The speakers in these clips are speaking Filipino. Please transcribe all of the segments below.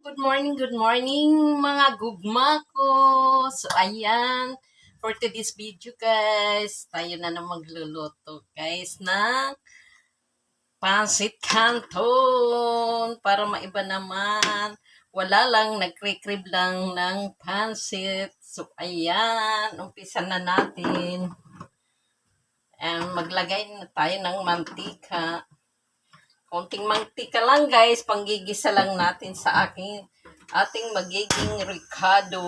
Good morning, good morning mga gugma ko. So ayan, for today's video guys, tayo na na magluluto guys ng pansit canton para maiba naman. Wala lang, nagkrikrib lang ng pansit. So ayan, umpisa na natin. And maglagay na tayo ng mantika. Konting mantika lang guys, panggigisa lang natin sa aking ating magiging ricado.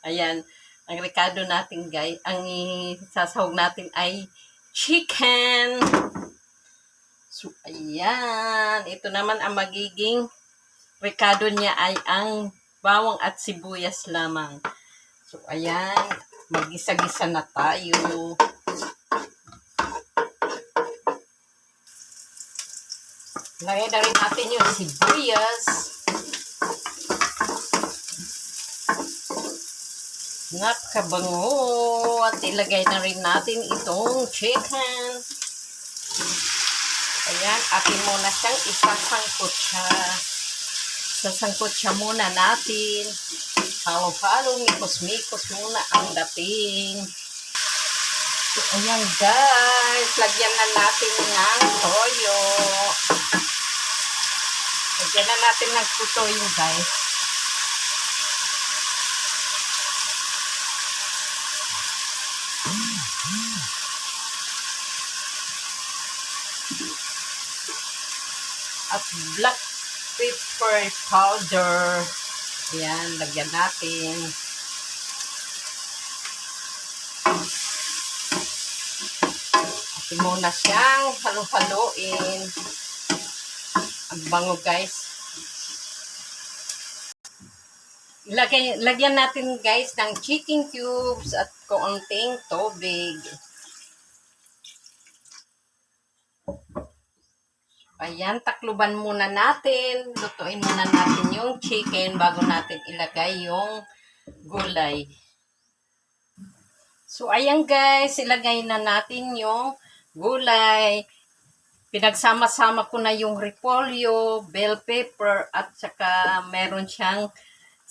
Ayan, ang ricado natin guys, ang sasahog natin ay chicken. So ayan, ito naman ang magiging ricado niya ay ang bawang at sibuyas lamang. So ayan, magisa-gisa na tayo. Lagay na rin natin yung sibuyas. Napakabango. At ilagay na rin natin itong chicken. Ayan, atin muna siyang isasangkot siya. Sasangkot siya muna natin. Halo-halo, mikos-mikos muna ang dating. Ayan guys, lagyan na natin ng toyo. Lagyan na natin ng tutoyo guys. At black pepper powder. Ayan, lagyan natin. Atin muna siyang halo-haloin. Ang bango guys. Lagay, lagyan natin guys ng chicken cubes at kaunting tubig. Ayan, takluban muna natin. Lutuin muna natin yung chicken bago natin ilagay yung gulay. So, ayan guys, ilagay na natin yung gulay. Pinagsama-sama ko na yung repolyo, bell pepper, at saka meron siyang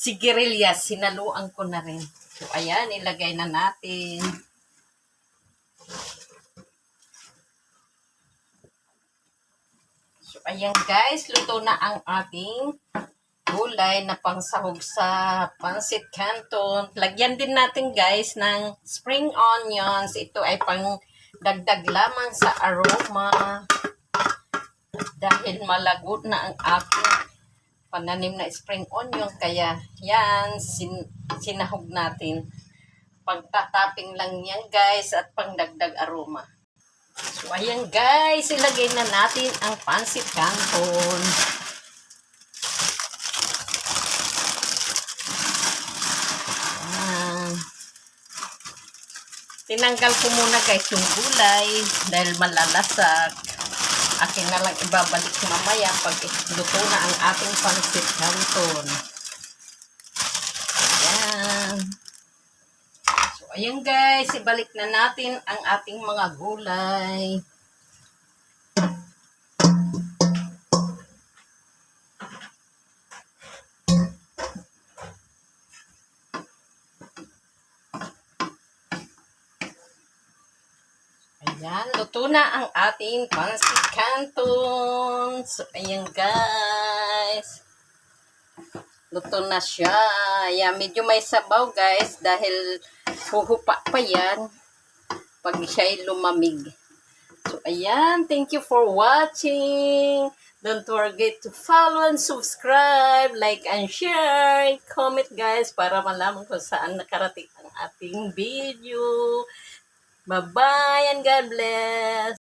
sigirilyas. Sinaluan ko na rin. So, ayan, ilagay na natin. So, ayan guys, luto na ang ating gulay na pangsahog sa pansit canton. Lagyan din natin guys ng spring onions. Ito ay pang dagdag lamang sa aroma. Dahil malagot na ang aking pananim na spring onion. Kaya yan, sin sinahog natin. Pagtatapping lang yan guys at pangdagdag aroma. So, ayan guys, ilagay na natin ang pansit canton. Ayan. Tinanggal ko muna guys yung gulay dahil malalasak. Akin na lang ibabalik mamaya pag luto na ang ating pansit canton. Ayan. So, ayan guys, ibalik na natin ang ating mga gulay. Ayan, luto na ang ating pansit canton. So, ayan guys. Luto na siya. Ayan, medyo may sabaw guys dahil huhupa pa yan pag siya'y lumamig. So, ayan. Thank you for watching. Don't forget to follow and subscribe, like and share, comment guys para malaman kung saan nakarating ang ating video. Bye-bye and God bless.